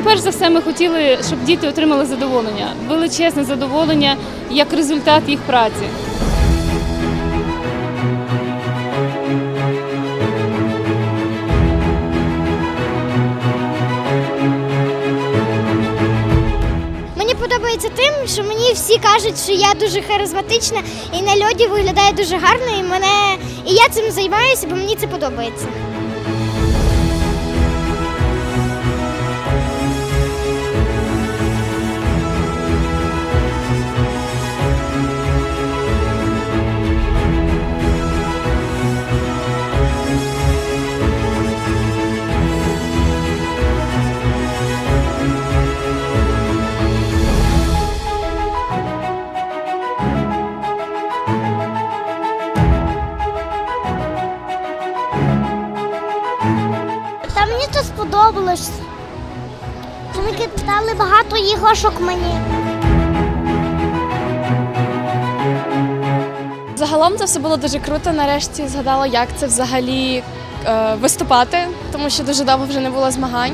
перш за все, ми хотіли, щоб діти отримали задоволення, величезне задоволення як результат їх праці. Мені подобається тим, що мені всі кажуть, що я дуже харизматична і на льоді виглядає дуже гарно, і мене і я цим займаюся, бо мені це подобається. Та сподобалось. Вони кидали багато іграшок мені. Загалом це все було дуже круто. Нарешті згадала, як це взагалі е, виступати, тому що дуже довго вже не було змагань.